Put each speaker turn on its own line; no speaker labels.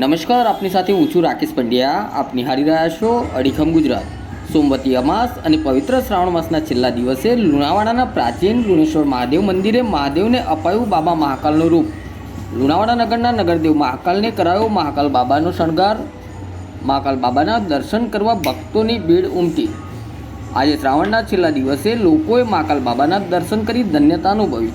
નમસ્કાર, આપની સાથે હું છું રાકેશ પંડ્યા. આપ નિહાળી રહ્યા છો અડીખમ ગુજરાત. સોમવતી અમાસ અને પવિત્ર શ્રાવણ માસના છેલ્લા દિવસે લુણાવાડાના પ્રાચીન લુણેશ્વર મહાદેવ મંદિરે મહાદેવને અપાયું બાબા મહાકાલનું રૂપ. લુણાવાડા નગરના નગરદેવ મહાકાલને કરાયો મહાકાલ બાબાનો શણગાર. મહાકાલ બાબાના દર્શન કરવા ભક્તોની ભીડ ઉમટી. આજે શ્રાવણના છેલ્લા દિવસે લોકોએ મહાકાલ બાબાના દર્શન કરી ધન્યતા અનુભવી.